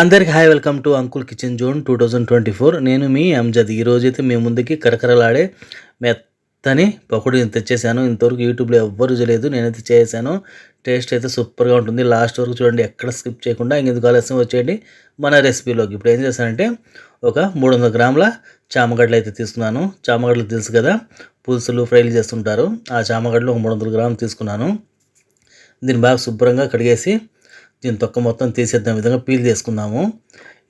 అందరికి hi welcome to uncle kitchen zone two thousand twenty four. నేను మీ అంజద్. ఈరోజైతే మీ ముందుకి కరకరలాడే మెత్తని పకోడీని తెచ్చేసాను. ఇంతవరకు యూట్యూబ్లో ఎవ్వరు చేయలేదు నేనైతే చేశాను టేస్ట్ అయితే సూపర్గా ఉంటుంది. లాస్ట్ వరకు చూడండి ఎక్కడ స్కిప్ చేయకుండా ఇంకెందుకు ఆలస్యం వచ్చేయండి. మన రెసిపీలోకి ఇప్పుడు ఏం చేశానంటే ఒక మూడు వందల గ్రాముల చామగడ్డలు అయితే తీసుకున్నాను. చామగడ్డలు తెలుసు కదా పులుసులు ఫ్రైలు చేస్తుంటారు. ఆ చామగడ్డలు ఒక మూడు వందల గ్రాములు తీసుకున్నాను. దీన్ని బాగా శుభ్రంగా కడిగేసి దీని తొక్క మొత్తం తీసేద్దాం విధంగా పీల్ చేసుకుందాము.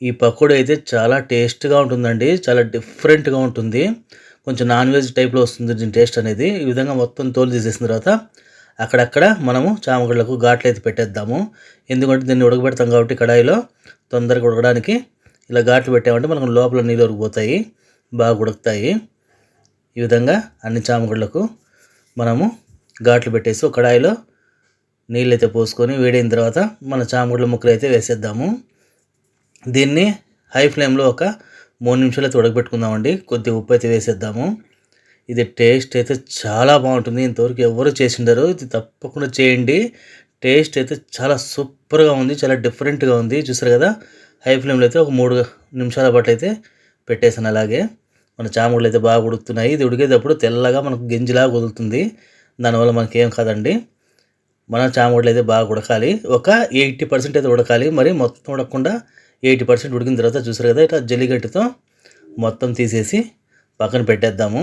ఈ పకోడీ అయితే చాలా టేస్ట్గా ఉంటుందండి చాలా డిఫరెంట్గా ఉంటుంది. కొంచెం నాన్ వెజ్ టైప్లో వస్తుంది దీని టేస్ట్ అనేది. ఈ విధంగా మొత్తం తోలు తీసేసిన తర్వాత అక్కడక్కడ మనము చామగడ్డలకు ఘాట్లు అయితే పెట్టేద్దాము. ఎందుకంటే దీన్ని ఉడకబెడతాం కాబట్టి కడాయిలో తొందరగా ఉడకడానికి ఇలా ఘాట్లు పెట్టామంటే మనకు లోపల నీళ్ళు ఉరిగిపోతాయి బాగా ఉడుకుతాయి. ఈ విధంగా అన్ని చామగడ్డలకు మనము ఘాట్లు పెట్టేసి ఒక కడాయిలో నీళ్ళు అయితే పోసుకొని వేడైన తర్వాత మన చాముడ్ల ముక్కలు అయితే వేసేద్దాము. దీన్ని హై ఫ్లేమ్లో ఒక మూడు నిమిషాలు అయితే ఉడకబెట్టుకుందామండి కొద్దిగా ఉప్పు అయితే వేసేద్దాము. ఇది టేస్ట్ అయితే చాలా బాగుంటుంది. ఇంతవరకు ఎవరు చేసిండరు. ఇది తప్పకుండా చేయండి. టేస్ట్ అయితే చాలా సూపర్గా ఉంది. చాలా డిఫరెంట్గా ఉంది. చూసారు కదా? హై ఫ్లేమ్లో అయితే ఒక మూడు నిమిషాల పాటు అయితే పెట్టేసాను అలాగే. మన చామగడ్డలు అయితే బాగా ఉడుకుతున్నాయి. ఇది ఉడికేటప్పుడు తెల్లగా మనకు గింజిలాగా వదులుతుంది. దానివల్ల మనకి ఏం కాదండి. మన చామగడ్డలు అయితే బాగా ఉడకాలి. ఒక ఎయిటీ పర్సెంట్ అయితే ఉడకాలి. మరి మొత్తం ఉడకకుండా ఎయిటీ పర్సెంట్ ఉడికిన తర్వాత చూసారు కదా ఇట్లా జల్లిగట్టుతో మొత్తం తీసేసి పక్కన పెట్టేద్దాము.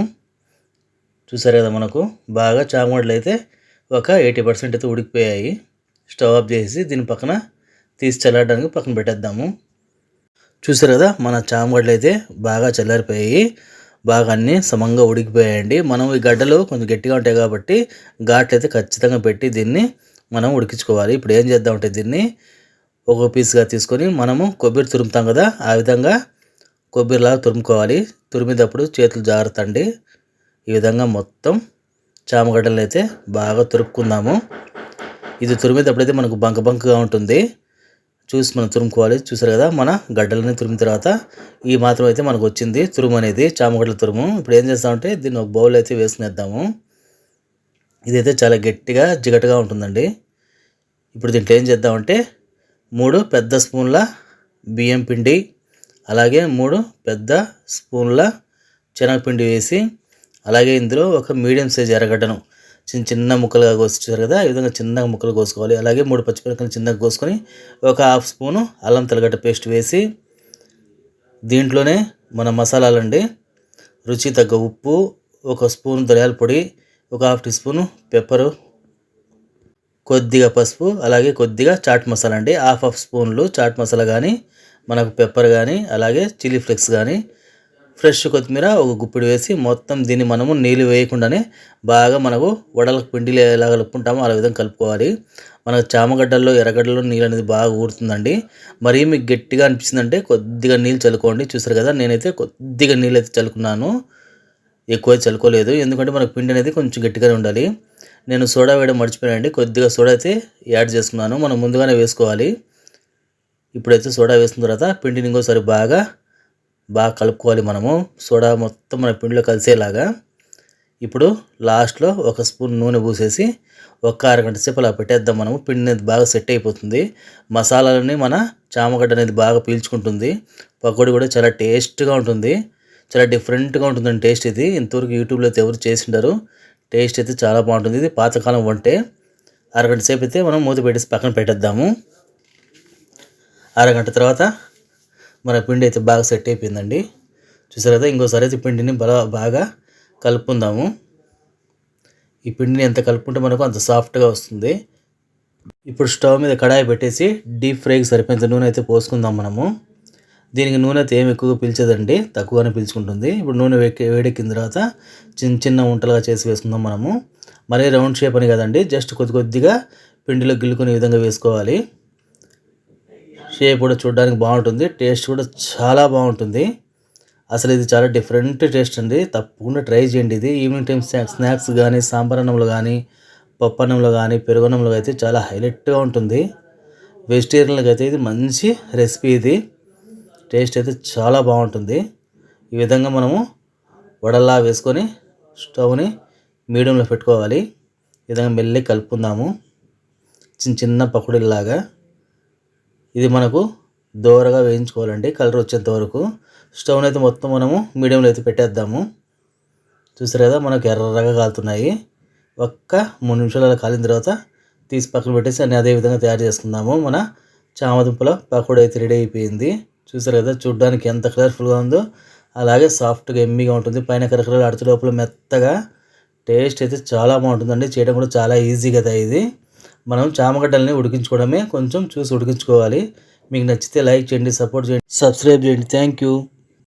చూసారు కదా మనకు బాగా చామగడ్డలు అయితే ఒక ఎయిటీ పర్సెంట్ అయితే ఉడికిపోయాయి. స్టవ్ ఆఫ్ చేసి దీని పక్కన తీసి చల్లారడానికి పక్కన పెట్టేద్దాము. చూసారు కదా మన చామగడ్డలు అయితే బాగా చల్లారిపోయాయి. బాగా అన్నీ సమంగా ఉడికిపోయాయండి. మనం ఈ గడ్డలు కొంచెం గట్టిగా ఉంటాయి కాబట్టి ఘాట్లు అయితే ఖచ్చితంగా పెట్టి దీన్ని మనం ఉడికించుకోవాలి. ఇప్పుడు ఏం చేద్దాం అంటే దీన్ని ఒక పీస్గా తీసుకొని మనము కొబ్బరి తురుముతాం కదా ఆ విధంగా కొబ్బరిలాగా తురుముకోవాలి. తురిమేటప్పుడు చేతులు జాగ్రత్త అండి ఈ విధంగా మొత్తం చామగడ్డలను అయితే బాగా తురుపుకుందాము. ఇది తురిమేటప్పుడు అయితే మనకు బంక బంకగా ఉంటుంది. చూసి మనం తురుముకోవాలి. చూసారు కదా మన గడ్డలని తురిమిన తర్వాత ఈ మాత్రం అయితే మనకు వచ్చింది. తురుము అనేది చామగడ్డల తురుము. ఇప్పుడు ఏం చేస్తామంటే దీన్ని ఒక బౌల్ అయితే వేసుకునేద్దాము. ఇదైతే చాలా గట్టిగా జిగటగా ఉంటుందండి. ఇప్పుడు దీంట్లో ఏం చేద్దామంటే మూడు పెద్ద స్పూన్ల బియ్యం పిండి అలాగే మూడు పెద్ద స్పూన్ల శనగపిండి వేసి అలాగే ఇందులో ఒక మీడియం సైజ్ ఎర్రగడ్డను చిన్న చిన్న ముక్కలుగా కోసుకుంటారు కదా ఈ విధంగా చిన్నగా ముక్కలు కోసుకోవాలి. అలాగే మూడు పచ్చిమిరపకాయలు చిన్నగా కోసుకొని ఒక హాఫ్ స్పూను అల్లం తెల్లగడ్డ పేస్ట్ వేసి దీంట్లోనే మన మసాలాలండి. రుచి తగ్గ ఉప్పు ఒక స్పూన్ ధనియాల పొడి ఒక హాఫ్ టీ స్పూను పెప్పరు కొద్దిగా పసుపు అలాగే కొద్దిగా చాట్ మసాలా అండి. హాఫ్ హాఫ్ స్పూన్లు చాట్ మసాలా కానీ మనకు పెప్పర్ కానీ అలాగే చిల్లీ ఫ్లేక్స్ కానీ ఫ్రెష్ కొత్తిమీర ఒక గుప్పిడి వేసి మొత్తం దీన్ని మనము నీళ్ళు వేయకుండానే బాగా మనకు వడలకు పిండిలు ఎలా కలుపుకుంటామో. అలా విధంగా కలుపుకోవాలి. మనకు చామగడ్డల్లో ఎర్రగడ్డలో నీళ్ళు అనేది బాగా ఊరుతుందండి. మరీ మీకు గట్టిగా అనిపిస్తుందంటే కొద్దిగా నీళ్ళు చల్లుకోండి. చూసారు కదా నేనైతే కొద్దిగా నీళ్ళు అయితే చల్లుకున్నాను. ఎక్కువ చల్లుకోలేదు. ఎందుకంటే మనకు పిండి అనేది కొంచెం గట్టిగానే ఉండాలి. నేను సోడా వేయడం మర్చిపోయానండి. కొద్దిగా సోడా అయితే యాడ్ చేసుకున్నాను. మనం ముందుగానే వేసుకోవాలి. ఇప్పుడైతే సోడా వేసిన తర్వాత పిండిని ఇంకోసారి బాగా బాగా కలుపుకోవాలి మనము. సోడా మొత్తం మన పిండిలో కలిసేలాగా. ఇప్పుడు లాస్ట్లో ఒక స్పూన్ నూనె పూసేసి ఒక అరగంట సేపు అలా పెట్టేద్దాం మనము. పిండి అనేది బాగా సెట్ అయిపోతుంది. మసాలాలని మన చామగడ్డ అనేది బాగా పీల్చుకుంటుంది. పకోడీ కూడా చాలా టేస్ట్గా ఉంటుంది. చాలా డిఫరెంట్గా ఉంటుందండి టేస్ట్ ఇది. ఇంతవరకు యూట్యూబ్లో అయితే ఎవరు చేసిండారు. టేస్ట్ అయితే చాలా బాగుంటుంది. ఇది పాతకాలం వంటే. అరగంట సేపు అయితే మనం మూత పెట్టేసి పక్కన పెట్టేద్దాము. అరగంట తర్వాత మన పిండి అయితే బాగా సెట్ అయిపోయిందండి. చూసారు కదా ఇంకోసారి అయితే పిండిని బాగా బాగా కలుపుకుందాము. ఈ పిండిని ఎంత కలుపుకుంటే మనకు అంత సాఫ్ట్గా వస్తుంది. ఇప్పుడు స్టవ్ మీద కడాయి పెట్టేసి డీప్ ఫ్రైకి సరిపోయేంత నూనె అయితే పోసుకుందాం మనము. దీనికి నూనె అయితే ఏమి ఎక్కువగా పీల్చదండి తక్కువగానే పీల్చుకుంటుంది. ఇప్పుడు నూనె వేడెక్కిన తర్వాత చిన్న చిన్న ఉంటలుగా చేసి వేసుకుందాం మనము. మరీ రౌండ్ షేప్ అని కదండి జస్ట్ కొద్ది కొద్దిగా పిండిలో గిల్లుకునే విధంగా వేసుకోవాలి. షేప్ కూడా చూడడానికి బాగుంటుంది. టేస్ట్ కూడా చాలా బాగుంటుంది. అసలు ఇది చాలా డిఫరెంట్ టేస్ట్ అండి. తప్పకుండా ట్రై చేయండి ఇది. ఈవినింగ్ టైం స్నాక్స్ స్నాక్స్ కానీ సాంబార్ అన్నంలో కానీ పప్పు అన్నంలో కానీ పెరుగన్నంలో అయితే చాలా హైలైట్గా ఉంటుంది. వెజిటేరియన్లకు అయితే ఇది మంచి రెసిపీ ఇది. టేస్ట్ అయితే చాలా బాగుంటుంది. ఈ విధంగా మనము వడల్లా వేసుకొని స్టవ్ని మీడియంలో పెట్టుకోవాలి. ఈ విధంగా మెల్లి కలుపుకుందాము. చిన్న చిన్న పకోడీలాగా ఇది మనకు దోరగా వేయించుకోవాలండి. కలర్ వచ్చేంత వరకు స్టవ్ అయితే మొత్తం మనము మీడియంలో అయితే పెట్టేద్దాము. చూసారు కదా మనకు ఎర్రగా కాలుతున్నాయి. ఒక్క మూడు నిమిషాలు అలా కాలిన తర్వాత తీసి పక్కన పెట్టేసి అన్ని అదే విధంగా తయారు చేసుకుందాము. మన చామదుంపల పకోడీ అయితే రెడీ అయిపోయింది. చూసారు కదా చూడడానికి ఎంత కలర్ఫుల్గా ఉందో అలాగే సాఫ్ట్గా ఎమ్మిగా ఉంటుంది. పైన కరకరలు అడుచు లోపల మెత్తగా టేస్ట్ అయితే చాలా బాగుంటుందండి. చేయడం కూడా చాలా ఈజీ కదా ఇది. మనం చామగడ్డల్ని ఉడికించుకోవడమే కొంచెం చూసి ఉడికించుకోవాలి. మీకు నచ్చితే లైక్ చేయండి సపోర్ట్ చేయండి సబ్స్క్రైబ్ చేయండి. Thank you.